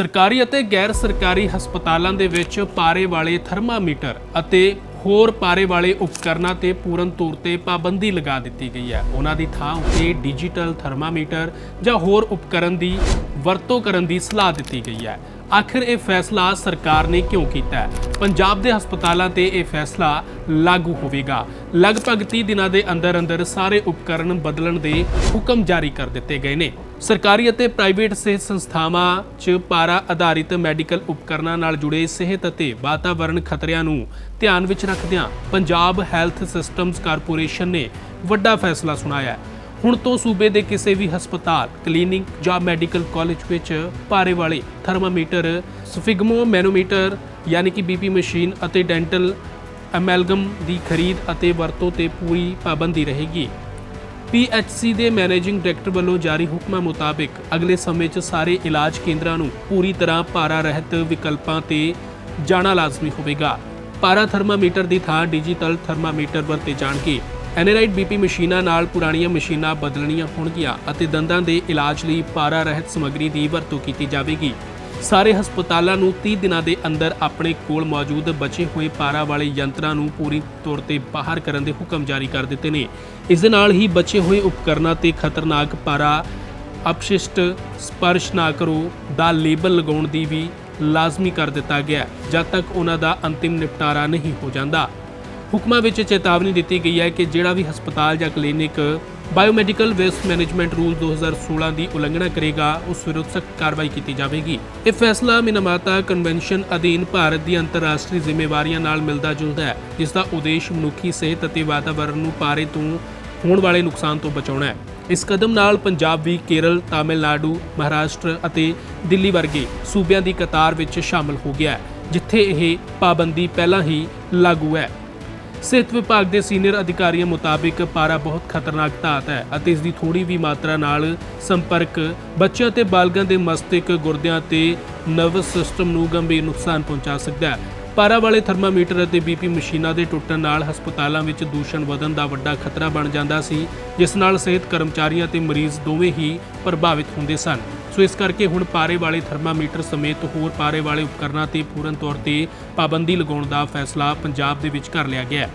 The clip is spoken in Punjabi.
ਸਰਕਾਰੀ ਅਤੇ ਗੈਰ ਸਰਕਾਰੀ ਹਸਪਤਾਲਾਂ ਦੇ ਵਿੱਚ ਪਾਰੇ ਵਾਲੇ ਥਰਮਾਮੀਟਰ ਅਤੇ ਹੋਰ ਪਾਰੇ ਵਾਲੇ ਉਪਕਰਨਾਂ ਤੇ ਪੂਰਨ ਤੌਰ ਤੇ ਪਾਬੰਦੀ ਲਗਾ ਦਿੱਤੀ ਗਈ ਹੈ। ਉਹਨਾਂ ਦੀ ਥਾਂ ਉੱਤੇ ਡਿਜੀਟਲ ਥਰਮਾਮੀਟਰ ਜਾਂ ਹੋਰ ਉਪਕਰਨ ਦੀ ਵਰਤੋਂ ਕਰਨ ਦੀ ਸਲਾਹ ਦਿੱਤੀ ਗਈ ਹੈ। ਆਖਿਰ ਇਹ ਫੈਸਲਾ ਸਰਕਾਰ ਨੇ ਕਿਉਂ ਕੀਤਾ ਹੈ? ਪੰਜਾਬ ਦੇ ਹਸਪਤਾਲਾਂ ਤੇ ਇਹ ਫੈਸਲਾ ਲਾਗੂ ਹੋਵੇਗਾ। ਲਗਭਗ 30 ਦਿਨਾਂ ਦੇ ਅੰਦਰ ਅੰਦਰ ਸਾਰੇ ਉਪਕਰਨ ਬਦਲਣ ਦੇ ਹੁਕਮ ਜਾਰੀ ਕਰ ਦਿੱਤੇ ਗਏ ਨੇ। ਸਰਕਾਰੀ ਅਤੇ ਪ੍ਰਾਈਵੇਟ ਸਿਹਤ ਸੰਸਥਾਵਾਂ 'ਚ ਪਾਰਾ ਆਧਾਰਿਤ ਮੈਡੀਕਲ ਉਪਕਰਨਾਂ ਨਾਲ ਜੁੜੇ ਸਿਹਤ ਅਤੇ ਵਾਤਾਵਰਣ ਖਤਰਿਆਂ ਨੂੰ ਧਿਆਨ ਵਿੱਚ ਰੱਖਦਿਆਂ ਪੰਜਾਬ ਹੈਲਥ ਸਿਸਟਮਸ ਕਾਰਪੋਰੇਸ਼ਨ ਨੇ ਵੱਡਾ ਫੈਸਲਾ ਸੁਣਾਇਆ ਹੈ। ਹੁਣ ਤੋਂ ਸੂਬੇ ਦੇ ਕਿਸੇ ਵੀ ਹਸਪਤਾਲ, ਕਲੀਨਿਕ ਜਾਂ ਮੈਡੀਕਲ ਕਾਲਜ ਵਿੱਚ ਭਾਰੇ ਵਾਲੇ ਥਰਮਾਮੀਟਰ, ਸਫਿਗਮੋ ਮੈਨੋਮੀਟਰ ਯਾਨੀ ਕਿ ਬੀਪੀ ਮਸ਼ੀਨ ਅਤੇ ਡੈਂਟਲ ਐਮੈਲਗਮ ਦੀ ਖਰੀਦ ਅਤੇ ਵਰਤੋਂ ਤੇ ਪੂਰੀ ਪਾਬੰਦੀ ਰਹੇਗੀ। ਪੀਐਚਸੀ ਦੇ ਮੈਨੇਜਿੰਗ ਡਾਇਰੈਕਟਰ ਵੱਲੋਂ ਜਾਰੀ ਹੁਕਮਾਂ ਮੁਤਾਬਿਕ ਅਗਲੇ ਸਮੇਂ 'ਚ ਸਾਰੇ ਇਲਾਜ ਕੇਂਦਰਾਂ ਨੂੰ ਪੂਰੀ ਤਰ੍ਹਾਂ ਪਾਰਾ ਰਹਿਤ ਵਿਕਲਪਾਂ ਤੇ ਜਾਣਾ ਲਾਜ਼ਮੀ ਹੋਵੇਗਾ। ਪਾਰਾ ਥਰਮਾਮੀਟਰ ਦੀ ਥਾਂ ਡਿਜੀਟਲ ਥਰਮਾਮੀਟਰ ਵਰਤੇ ਜਾਣਗੇ। ਐਨਰਾਈਡ ਬੀਪੀ ਮਸ਼ੀਨਾਂ ਨਾਲ ਪੁਰਾਣੀਆਂ ਮਸ਼ੀਨਾਂ ਬਦਲਣੀਆਂ ਹੋਣਗੀਆਂ ਅਤੇ ਦੰਦਾਂ ਦੇ ਇਲਾਜ ਲਈ ਪਾਰਾ ਰਹਿਤ ਸਮੱਗਰੀ ਦੀ ਵਰਤੋਂ ਕੀਤੀ ਜਾਵੇਗੀ। ਸਾਰੇ ਹਸਪਤਾਲਾਂ ਨੂੰ 30 ਦਿਨਾਂ ਦੇ ਅੰਦਰ ਆਪਣੇ ਕੋਲ ਮੌਜੂਦ ਬਚੇ ਹੋਏ ਪਾਰਾ ਵਾਲੇ ਯੰਤਰਾਂ ਨੂੰ ਪੂਰੀ ਤੌਰ ਤੇ ਬਾਹਰ ਕਰਨ ਦੇ ਹੁਕਮ ਜਾਰੀ ਕਰ ਦਿੱਤੇ ਨੇ। ਇਸ ਦੇ ਨਾਲ ਹੀ ਬਚੇ ਹੋਏ ਉਪਕਰਨਾਂ ਤੇ ਖਤਰਨਾਕ ਪਾਰਾ ਅਪਸ਼ਿਸ਼ਟ ਸਪਰਸ਼ ਨਾ ਕਰੋ ਦਾ ਲੇਬਲ ਲਗਾਉਣ ਦੀ ਵੀ ਲਾਜ਼ਮੀ ਕਰ ਦਿੱਤਾ ਗਿਆ ਜਦ ਤੱਕ ਉਹਨਾਂ ਦਾ ਅੰਤਿਮ ਨਿਪਟਾਰਾ ਨਹੀਂ ਹੋ ਜਾਂਦਾ। ਹੁਕਮਾਂ ਵਿੱਚ ਚੇਤਾਵਨੀ ਦਿੱਤੀ ਗਈ ਹੈ ਕਿ ਜਿਹੜਾ ਵੀ ਹਸਪਤਾਲ ਜਾਂ clinic biomedical waste management rule 2016 ਦੀ ਉਲੰਘਣਾ ਕਰੇਗਾ, ਉਸ ਵਿਰੁੱਧ ਸਖਤ ਕਾਰਵਾਈ ਕੀਤੀ ਜਾਵੇਗੀ। ਇਹ ਫੈਸਲਾ ਮਿਨਮਾਤਾ ਕਨਵੈਨਸ਼ਨ ਅਧੀਨ ਭਾਰਤ ਦੀ ਅੰਤਰਰਾਸ਼ਟਰੀ ਜ਼ਿੰਮੇਵਾਰੀਆਂ ਨਾਲ ਮਿਲਦਾ ਜੁਲਦਾ ਹੈ, ਜਿਸ ਦਾ ਉਦੇਸ਼ ਮਨੁੱਖੀ ਸਿਹਤ ਅਤੇ ਵਾਤਾਵਰਣ ਨੂੰ ਪਾਰੇ ਤੋਂ ਹੋਣ ਵਾਲੇ ਨੁਕਸਾਨ ਤੋਂ ਬਚਾਉਣਾ ਹੈ। ਇਸ ਕਦਮ ਨਾਲ ਪੰਜਾਬ ਵੀ ਕੇਰਲ, ਤਾਮਿਲਨਾਡੂ, ਮਹਾਰਾਸ਼ਟਰ ਅਤੇ ਦਿੱਲੀ ਵਰਗੇ ਸੂਬਿਆਂ ਦੀ ਕਤਾਰ ਵਿੱਚ ਸ਼ਾਮਲ ਹੋ ਗਿਆ ਹੈ, ਜਿੱਥੇ ਇਹ ਪਾਬੰਦੀ ਪਹਿਲਾਂ ਹੀ ਲਾਗੂ ਹੈ। ਸਿਹਤ ਵਿਭਾਗ ਦੇ ਸੀਨੀਅਰ ਅਧਿਕਾਰੀਆਂ ਮੁਤਾਬਿਕ ਪਾਰਾ ਬਹੁਤ ਖਤਰਨਾਕ ਧਾਤ ਹੈ ਅਤੇ ਇਸ ਦੀ ਥੋੜੀ ਵੀ ਮਾਤਰਾ ਨਾਲ ਸੰਪਰਕ ਬੱਚਿਆਂ ਤੇ ਬਾਲਗਾਂ ਦੇ ਮਸਤਿਸ਼ਕ ਗੁਰਦਿਆਂ ਤੇ ਨਰਵਸ ਸਿਸਟਮ ਨੂੰ ਗੰਭੀਰ ਨੁਕਸਾਨ ਪਹੁੰਚਾ ਸਕਦਾ ਹੈ। ਪਾਰਾ ਵਾਲੇ ਥਰਮਾਮੀਟਰ ਅਤੇ ਬੀਪੀ ਮਸ਼ੀਨਾਂ ਦੇ ਟੁੱਟਣ ਨਾਲ ਹਸਪਤਾਲਾਂ ਵਿੱਚ ਦੂਸ਼ਣ ਵਧਣ ਦਾ ਵੱਡਾ ਖਤਰਾ ਬਣ ਜਾਂਦਾ ਸੀ, ਜਿਸ ਨਾਲ ਸਿਹਤ ਕਰਮਚਾਰੀਆਂ ਤੇ ਮਰੀਜ਼ ਦੋਵੇਂ ਹੀ ਪ੍ਰਭਾਵਿਤ ਹੁੰਦੇ ਸਨ। ਸੋ ਇਸ ਕਰਕੇ ਹੁਣ ਪਾਰੇ ਵਾਲੇ ਥਰਮਾਮੀਟਰ ਸਮੇਤ ਹੋਰ ਪਾਰੇ ਵਾਲੇ ਉਪਕਰਨਾਂ ਤੇ ਪੂਰਨ ਤੌਰ ਤੇ ਪਾਬੰਦੀ ਲਗਾਉਣ ਦਾ ਫੈਸਲਾ ਪੰਜਾਬ ਦੇ ਵਿੱਚ ਕਰ ਲਿਆ ਗਿਆ ਹੈ।